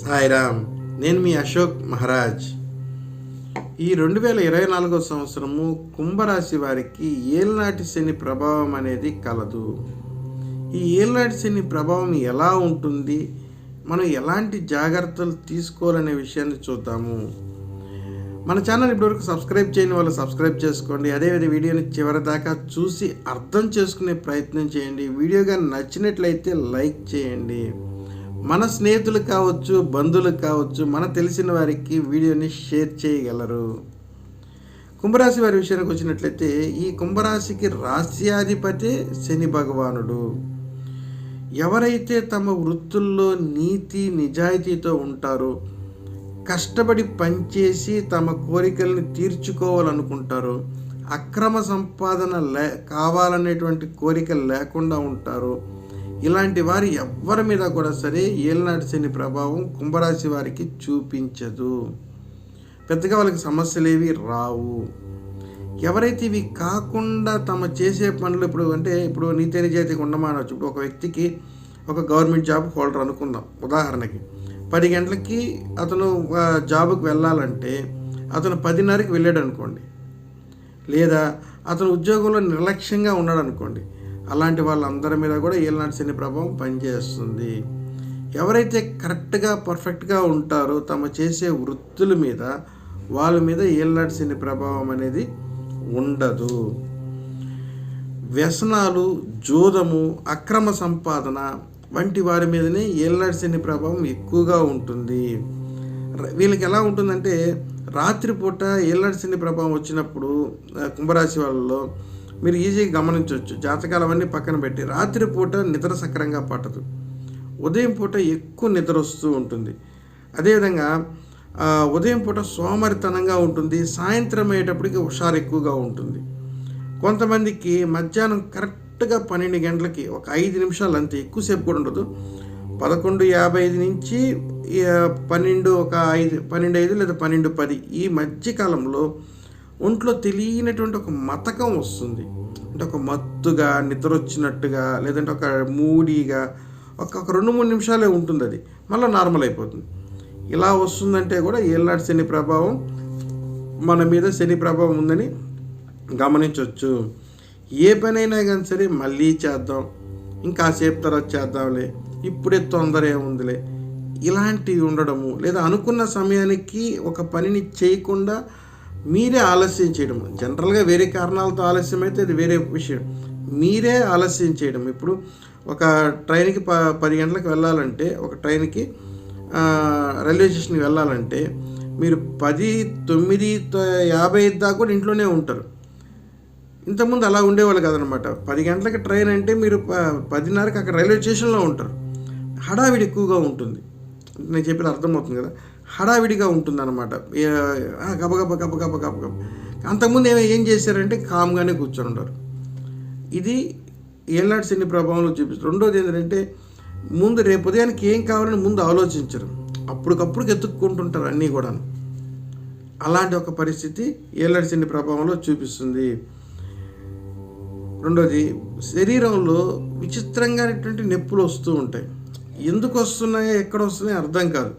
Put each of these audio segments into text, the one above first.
సాయిరామ్ నేను మీ అశోక్ మహారాజ్. ఈ రెండు వేల ఇరవై నాలుగో సంవత్సరము కుంభరాశి వారికి ఏల్నాటి శని ప్రభావం అనేది కలదు. ఈ ఏల్నాటి శని ప్రభావం ఎలా ఉంటుంది? మనం ఎలాంటి జాగ్రత్తలు తీసుకోవాలనే విషయాన్ని చూద్దాము. మన ఛానల్ ఇప్పటివరకు సబ్స్క్రైబ్ చేయని వాళ్ళు సబ్స్క్రైబ్ చేసుకోండి. అదేవిధంగా వీడియోని చివరి దాకా చూసి అర్థం చేసుకునే ప్రయత్నం చేయండి. వీడియోగా నచ్చినట్లయితే లైక్ చేయండి. మన స్నేహితులు కావచ్చు బంధువులు కావచ్చు మన తెలిసిన వారికి వీడియోని షేర్ చేయగలరు. కుంభరాశి వారి విషయానికి వచ్చినట్లయితే ఈ కుంభరాశికి రాశ్యాధిపతి శని భగవానుడు. ఎవరైతే తమ వృత్తుల్లో నీతి నిజాయితీతో ఉంటారో కష్టపడి పనిచేసి తమ కోరికలను తీర్చుకోవాలనుకుంటారో అక్రమ సంపాదన లే కావాలనేటువంటి కోరికలు లేకుండా ఉంటారు ఇలాంటి వారు ఎవ్వరి మీద కూడా సరే ఏలనాటి శని ప్రభావం కుంభరాశి వారికి చూపించదు. పెద్దగా వాళ్ళకి సమస్యలు ఏవి రావు. ఎవరైతే ఇవి కాకుండా తమ చేసే పనులు ఇప్పుడు అంటే ఇప్పుడు నీతి నిజాయితీగా ఉండమానవచ్చు ఇప్పుడు ఒక వ్యక్తికి ఒక గవర్నమెంట్ జాబ్ హోల్డర్ అనుకుందాం. ఉదాహరణకి పది గంటలకి అతను జాబుకి వెళ్ళాలంటే అతను పదిన్నరకి వెళ్ళాడు అనుకోండి లేదా అతను ఉద్యోగంలో నిర్లక్ష్యంగా ఉన్నాడు అనుకోండి అలాంటి వాళ్ళందరి మీద కూడా ఏలనాటి శని ప్రభావం పనిచేస్తుంది. ఎవరైతే కరెక్ట్గా పర్ఫెక్ట్గా ఉంటారో తమ చేసే వృత్తుల మీద వాళ్ళ మీద ఏలనాటి శని ప్రభావం అనేది ఉండదు. వ్యసనాలు జోదము అక్రమ సంపాదన వంటి వారి మీదనే ఏళ్ళనాటి శని ప్రభావం ఎక్కువగా ఉంటుంది. వీళ్ళకి ఎలా ఉంటుందంటే రాత్రిపూట ఏళ్ళనాటి శని ప్రభావం వచ్చినప్పుడు కుంభరాశి వాళ్ళలో మీరు ఈజీగా గమనించవచ్చు. జాతకాలు అవన్నీ పక్కన పెట్టి రాత్రిపూట నిద్ర సక్రంగా పట్టదు. ఉదయం పూట ఎక్కువ నిద్ర వస్తూ ఉంటుంది. అదేవిధంగా ఉదయం పూట సోమరితనంగా ఉంటుంది. సాయంత్రం అయ్యేటప్పటికి హుషారు ఎక్కువగా ఉంటుంది. కొంతమందికి మధ్యాహ్నం కరెక్ట్ కరెక్ట్గా పన్నెండు గంటలకి ఒక ఐదు నిమిషాలు అంతే ఎక్కువసేపు కూడా ఉండదు. పదకొండు యాభై ఐదు నుంచి పన్నెండు ఒక ఐదు పన్నెండు ఐదు లేదా పన్నెండు పది ఈ మధ్యకాలంలో ఒంట్లో తెలియనటువంటి ఒక మతకం వస్తుంది. అంటే ఒక మత్తుగా నిద్ర వచ్చినట్టుగా లేదంటే ఒక మూడీగా ఒక ఒక రెండు మూడు నిమిషాలే ఉంటుంది అది. మళ్ళీ నార్మల్ అయిపోతుంది. ఇలా వస్తుందంటే కూడా ఏళ్ళనాటి శని ప్రభావం మన మీద శని ప్రభావం ఉందని గమనించవచ్చు ఏ పనైనా కానీ సరే మళ్ళీ చేద్దాం. ఇంకాసేపు తర్వాత చేద్దాంలే. ఇప్పుడే తొందర ఏముందిలే ఇలాంటివి ఉండడము లేదా అనుకున్న సమయానికి ఒక పనిని చేయకుండా మీరే ఆలస్యం చేయడం జనరల్గా వేరే కారణాలతో ఆలస్యం అయితే అది వేరే విషయం. మీరే ఆలస్యం చేయడం. ఇప్పుడు ఒక ట్రైన్కి ప పది గంటలకు వెళ్ళాలంటే ఒక ట్రైన్కి రైల్వే స్టేషన్కి వెళ్ళాలంటే మీరు పది తొమ్మిది యాభై ఐదు దాకా కూడా ఇంట్లోనే ఉంటారు. ఇంతకుముందు అలా ఉండేవాళ్ళు కదనమాట. పది గంటలకి ట్రైన్ అంటే మీరు ప- పదిన్నరకి అక్కడ రైల్వే స్టేషన్లో ఉంటారు. హడావిడి ఎక్కువగా ఉంటుంది. నేను చెప్పేది అర్థమవుతుంది కదా? హడావిడిగా ఉంటుంది అనమాట గబగబ గబగబ గబగబ అంతకుముందు ఏమో ఏం చేశారంటే కామ్గానే కూర్చొని ఉంటారు ఇది ఏళ్ళనాటి శని ప్రభావంలో చూపిస్తారు రెండోది ఏంటంటే ముందు రేపు ఉదయానికి ఏం కావాలని ముందు ఆలోచించరు. అప్పటికప్పుడు ఎత్తుక్కుంటుంటారు అన్నీ కూడా అలాంటి ఒక పరిస్థితి ఏళ్ళాడి శని ప్రభావంలో చూపిస్తుంది? రెండోది శరీరంలో విచిత్రంగానేటువంటి నొప్పులు వస్తూ ఉంటాయి. ఎందుకు వస్తున్నాయో ఎక్కడ వస్తున్నాయో అర్థం కాదు.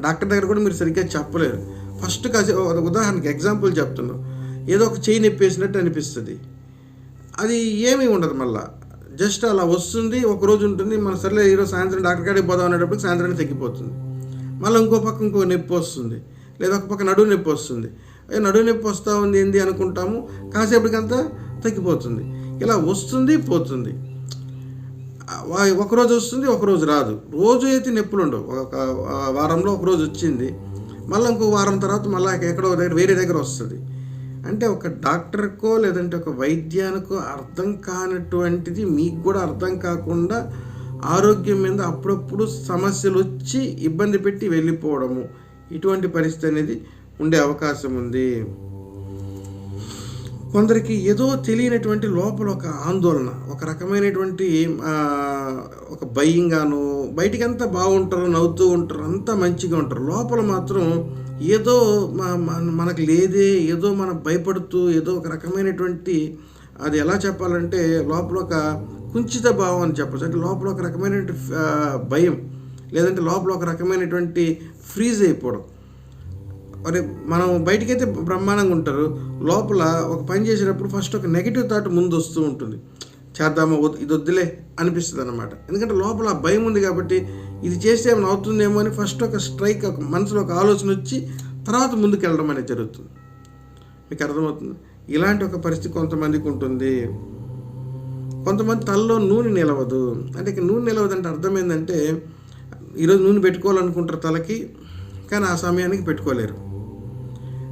డాక్టర్ దగ్గర కూడా మీరు సరిగ్గా చెప్పలేరు. ఫస్ట్ కాసే ఉదాహరణకి ఎగ్జాంపుల్ చెప్తున్నాం. ఏదో ఒక చేయి నొప్పేసినట్టు అనిపిస్తుంది. అది ఏమీ ఉండదు మళ్ళా. జస్ట్ అలా వస్తుంది ఒక రోజు ఉంటుంది మన సర్లే ఈరోజు సాయంత్రం డాక్టర్ కాడికి పోదాం అనేటప్పుడు సాయంత్రానికి తగ్గిపోతుంది. మళ్ళీ ఇంకో పక్క ఇంకో నొప్పి వస్తుంది. లేదా ఒక పక్క నడువు నొప్పి వస్తుంది. నడువు నొప్పి వస్తూ ఉంది ఏంది అనుకుంటాము. కాసేపటికంతా తగ్గిపోతుంది. ఇలా వస్తుంది పోతుంది. ఒకరోజు ఒక రోజు వస్తుంది ఒకరోజు రాదు. రోజు అయితే నొప్పులు ఉండవు. ఒక వారంలో ఒకరోజు వచ్చింది. మళ్ళీ ఇంకో వారం తర్వాత మళ్ళీ ఎక్కడో దగ్గర వేరే దగ్గర వస్తుంది. అంటే ఒక డాక్టర్కో లేదంటే ఒక వైద్యానికో అర్థం కానటువంటిది మీకు కూడా అర్థం కాకుండా ఆరోగ్యం మీద అప్పుడప్పుడు సమస్యలు వచ్చి ఇబ్బంది పెట్టి వెళ్ళిపోవడము. ఇటువంటి పరిస్థితి అనేది ఉండే అవకాశం ఉంది. కొందరికి ఏదో తెలియనటువంటి లోపల ఒక ఆందోళన ఒక రకమైనటువంటి ఆ, ఒక భయంగాను బయటికంతా బాగుంటారు నవ్వుతూ ఉంటారు అంతా మంచిగా ఉంటారు. లోపల మాత్రం ఏదో మన- మనకు లేదే ఏదో మనం భయపడుతూ ఏదో ఒక రకమైనటువంటి అది ఎలా చెప్పాలంటే లోపల ఒక కుంచిత భావం అని చెప్పచ్చు. అంటే లోపల ఒక రకమైనటువంటి భయం లేదంటే లోపల ఒక రకమైనటువంటి ఫ్రీజ్ అయిపోవడం. మరి మనం బయటికైతే బ్రహ్మాండంగా ఉంటారు. లోపల ఒక పని చేసేటప్పుడు ఫస్ట్ ఒక నెగిటివ్ థాట్ ముందు వస్తూ ఉంటుంది. చేద్దామా వద్దు- ఇది వద్దులే అనిపిస్తుంది అనమాట ఎందుకంటే లోపల ఆ భయం ఉంది కాబట్టి ఇది చేస్తే ఏమైనా అవుతుందేమో అని ఫస్ట్ ఒక స్ట్రైక్ ఒక మనసులో ఒక ఆలోచన వచ్చి తర్వాత ముందుకు వెళ్ళడం అనేది జరుగుతుంది. మీకు అర్థమవుతుంది? ఇలాంటి ఒక పరిస్థితి కొంతమందికి ఉంటుంది. కొంతమంది తలలో నూనె నిలవదు. అంటే ఇక నూనె నిలవదు అంటే అర్థం ఏంటంటే ఈరోజు నూనె పెట్టుకోవాలనుకుంటారు తలకి కానీ ఆ సమయానికి పెట్టుకోలేరు.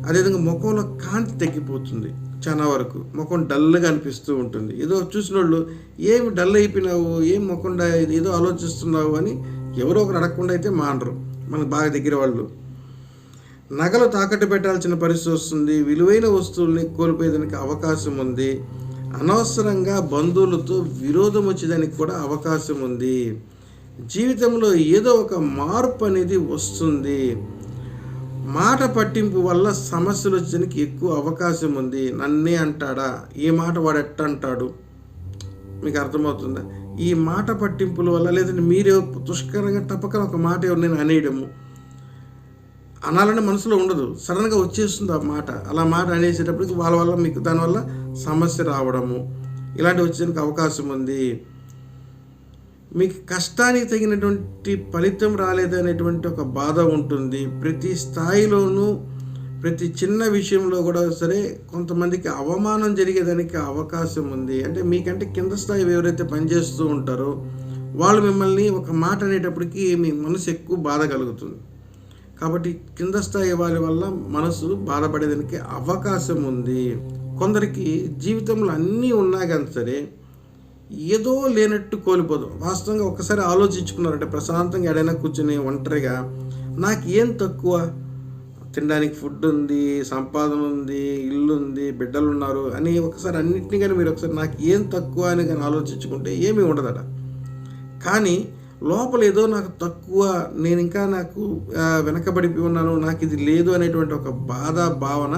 అదేవిధంగా ముఖంలో కాంతి తగ్గిపోతుంది చాలా వరకు. ముఖం డల్గా అనిపిస్తూ ఉంటుంది. ఏదో చూసిన వాళ్ళు ఏమి డల్ అయిపోయినావు? ఏం ముఖం ఏదో ఆలోచిస్తున్నావు? అని ఎవరో ఒకరు అడగకుండా అయితే మానరు. మనకు బాగా దగ్గర వాళ్ళు. నగలు తాకట్టు పెట్టాల్సిన పరిస్థితి వస్తుంది. విలువైన వస్తువుల్ని కోల్పోయేదానికి అవకాశం ఉంది. అనవసరంగా బంధువులతో విరోధం వచ్చేదానికి కూడా అవకాశం ఉంది. జీవితంలో ఏదో ఒక మార్పు అనేది వస్తుంది. మాట పట్టింపు వల్ల సమస్యలు వచ్చేదానికి ఎక్కువ అవకాశం ఉంది. నన్నే అంటాడా? ఏ మాట వాడు ఎట్ట అంటాడు? మీకు అర్థమవుతుందా? ఈ మాట పట్టింపుల వల్ల లేదంటే మీరే దుష్కరంగా తప్పక ఒక మాట నేను అనేయడము. అనాలని మనసులో ఉండదు. సడన్గా వచ్చేస్తుంది ఆ మాట. అలా మాట అనేసేటప్పటికి వాళ్ళ వల్ల మీకు దానివల్ల సమస్య రావడము. ఇలాంటివి వచ్చేందుకు అవకాశం ఉంది. మీకు కష్టానికి తగినటువంటి ఫలితం రాలేదనేటువంటి ఒక బాధ ఉంటుంది. ప్రతి స్థాయిలోనూ ప్రతి చిన్న విషయంలో కూడా సరే కొంతమందికి అవమానం జరిగేదానికి అవకాశం ఉంది. అంటే మీకంటే కింద స్థాయి ఎవరైతే పనిచేస్తూ ఉంటారో వాళ్ళు మిమ్మల్ని ఒక మాట అనేటప్పటికీ మీ మనసు ఎక్కువ బాధ కలుగుతుంది. కాబట్టి కింద స్థాయి వారి వల్ల మనసు బాధపడేదానికి అవకాశం ఉంది. కొందరికి జీవితంలో అన్నీ ఉన్నా కానీ సరే ఏదో లేనట్టు కోల్పోదు. వాస్తవంగా ఒకసారి ఆలోచించుకున్నారంటే ప్రశాంతంగా ఎడైనా కూర్చొని ఒంటరిగా నాకు ఏం తక్కువ? తినడానికి ఫుడ్ ఉంది సంపాదన ఉంది ఇల్లు ఉంది బిడ్డలు ఉన్నారు అని ఒకసారి అన్నింటినీ కానీ మీరు ఒకసారి నాకు ఏం తక్కువ అని కానీ ఆలోచించుకుంటే ఏమీ ఉండదట. కానీ లోపల ఏదో నాకు తక్కువ నేను ఇంకా నాకు వెనకబడి వెనకబడిపోయి ఉన్నాను నాకు ఇది లేదు అనేటువంటి ఒక బాధ భావన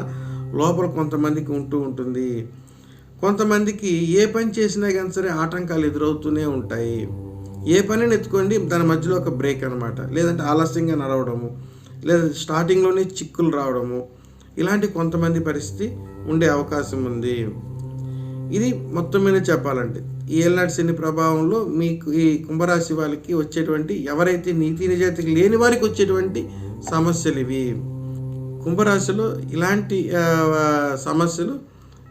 లోపల కొంతమందికి ఉంటూ ఉంటుంది. కొంతమందికి ఏ పని చేసినా కానీ సరే ఆటంకాలు ఎదురవుతూనే ఉంటాయి. ఏ పనిని ఎత్తుకోండి దాని మధ్యలో ఒక బ్రేక్ అనమాట లేదంటే ఆలస్యంగా నడవడము లేదా స్టార్టింగ్లోనే చిక్కులు రావడము ఇలాంటి కొంతమంది పరిస్థితి ఉండే అవకాశం ఉంది. ఇది మొత్తం మీద చెప్పాలంటే ఈ ఏళ్ళనాటి శని ప్రభావంలో మీకు ఈ కుంభరాశి వాళ్ళకి వచ్చేటువంటి ఎవరైతే నీతి నిజాయితీకి లేని వారికి వచ్చేటువంటి సమస్యలు ఇవి. కుంభరాశిలో ఇలాంటి సమస్యలు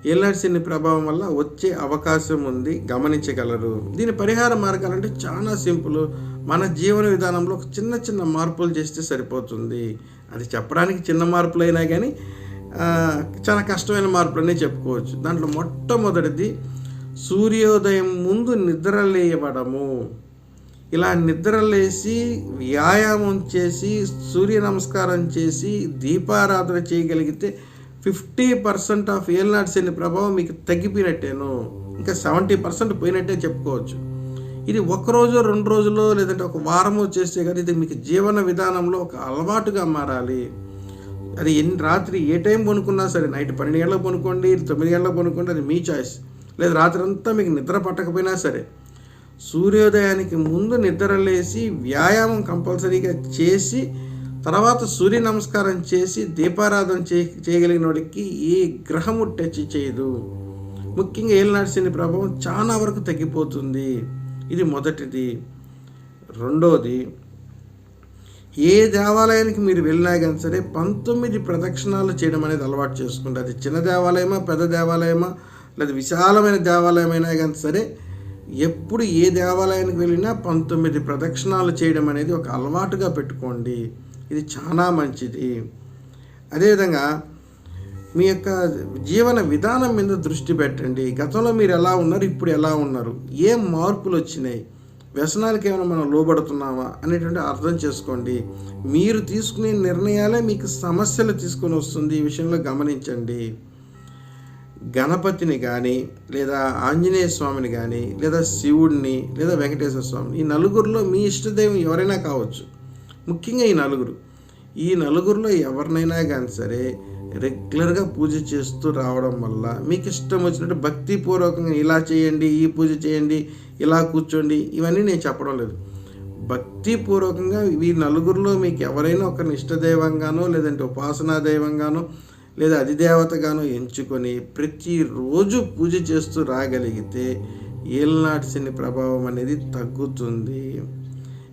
ఏళ్ళనాటి ప్రభావం వల్ల వచ్చే అవకాశం ఉంది గమనించగలరు. దీని పరిహార మార్గాలు అంటే చాలా సింపుల్. మన జీవన విధానంలో ఒక చిన్న చిన్న మార్పులు చేస్తే సరిపోతుంది. అది చెప్పడానికి చిన్న మార్పులు అయినా కానీ చాలా కష్టమైన మార్పులనే చెప్పుకోవచ్చు. దాంట్లో మొట్టమొదటిది సూర్యోదయం ముందు నిద్రలేయబడము ఇలా నిద్రలేసి వ్యాయామం చేసి సూర్య నమస్కారం చేసి దీపారాధన చేయగలిగితే ఫిఫ్టీ పర్సెంట్ ఆఫ్ ఏల్నాటి శని ప్రభావం మీకు తగ్గిపోయినట్టేను. ఇంకా సెవెంటీ పర్సెంట్ పోయినట్టే చెప్పుకోవచ్చు. ఇది ఒక రోజు రెండు రోజుల్లో లేదంటే ఒక వారమో చేస్తే కానీ ఇది మీకు జీవన విధానంలో ఒక అలవాటుగా మారాలి. అది ఎన్ని రాత్రి ఏ టైం పనుకున్నా సరే నైట్ పన్నెండు గంటలకు పనుకోండి తొమ్మిది గంటలకు పనుకోండి అది మీ చాయిస్. లేదా రాత్రి అంతా మీకు నిద్ర పట్టకపోయినా సరే సూర్యోదయానికి ముందు నిద్ర లేచి వ్యాయామం కంపల్సరీగా చేసి తర్వాత సూర్య నమస్కారం చేసి దీపారాధన చే చేయగలిగిన వాడికి ఏ గ్రహము టచ్ చేయదు. ముఖ్యంగా ఏలినాటి శని ప్రభావం చాలా వరకు తగ్గిపోతుంది. ఇది మొదటిది. రెండోది ఏ దేవాలయానికి మీరు వెళ్ళినా కానీ సరే పంతొమ్మిది ప్రదక్షిణాలు చేయడం అనేది అలవాటు చేసుకుంటే అది చిన్న దేవాలయమా పెద్ద దేవాలయమా లేదా విశాలమైన దేవాలయమైనా కానీ సరే ఎప్పుడు ఏ దేవాలయానికి వెళ్ళినా పంతొమ్మిది ప్రదక్షిణాలు చేయడం అనేది ఒక అలవాటుగా పెట్టుకోండి. ఇది చాలా మంచిది. అదేవిధంగా మీ యొక్క జీవన విధానం మీద దృష్టి పెట్టండి. గతంలో మీరు ఎలా ఉన్నారు ఇప్పుడు ఎలా ఉన్నారు? ఏం మార్పులు వచ్చినాయి? వ్యసనాలకు ఏమైనా మనం లోబడుతున్నామా అనేటువంటి అర్థం చేసుకోండి. మీరు తీసుకునే నిర్ణయాలే మీకు సమస్యలు తీసుకొని వస్తుంది ఈ విషయంలో గమనించండి. గణపతిని కానీ లేదా ఆంజనేయ స్వామిని కానీ లేదా శివుడిని లేదా వెంకటేశ్వర స్వామిని ఈ నలుగురిలో మీ ఇష్టదైవం ఎవరైనా కావచ్చు. ముఖ్యంగా ఈ నలుగురు. ఈ నలుగురిలో ఎవరినైనా కానీ సరే రెగ్యులర్గా పూజ చేస్తూ రావడం వల్ల మీకు ఇష్టం వచ్చినట్టు భక్తిపూర్వకంగా ఇలా చేయండి ఈ పూజ చేయండి ఇలా కూర్చోండి ఇవన్నీ నేను చెప్పడం లేదు. భక్తిపూర్వకంగా ఈ నలుగురిలో మీకు ఎవరైనా ఒక ఇష్టదైవంగానో లేదంటే ఉపాసనా దైవంగానో లేదా అధిదేవతగానో ఎంచుకొని ప్రతిరోజు పూజ చేస్తూ రాగలిగితే ఏళ్ళనాటి శని ప్రభావం అనేది తగ్గుతుంది.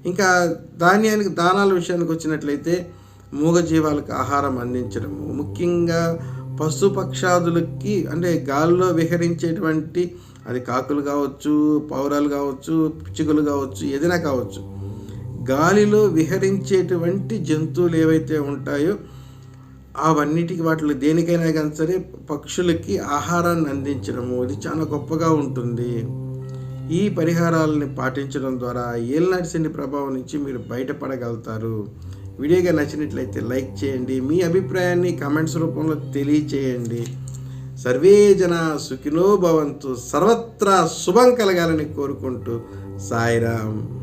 ఇంకా ధాన్యానికి దానాల విషయానికి వచ్చినట్లయితే మూగజీవాలకు ఆహారం అందించడము. ముఖ్యంగా పశుపక్షాదులకి అంటే గాల్లో విహరించేటువంటి అది కాకులు కావచ్చు పౌరాలు కావచ్చు పిచ్చుకలు కావచ్చు ఏదైనా కావచ్చు గాలిలో విహరించేటువంటి జంతువులు ఏవైతే ఉంటాయో అవన్నిటికి వాటిలో దేనికైనా కానీ సరే పక్షులకి ఆహారాన్ని అందించడము. ఇది చాలా గొప్పగా ఉంటుంది. ఈ పరిహారాలని పాటించడం ద్వారా ఏళ్ళనాటి శని ప్రభావం నుంచి మీరు బయటపడగలుగుతారు. వీడియోగా నచ్చినట్లయితే లైక్ చేయండి మీ అభిప్రాయాన్ని కామెంట్స్ రూపంలో తెలియచేయండి. సర్వే జన సుఖినో భవంతు సర్వత్రా శుభం కలగాలని కోరుకుంటూ సాయిరామ్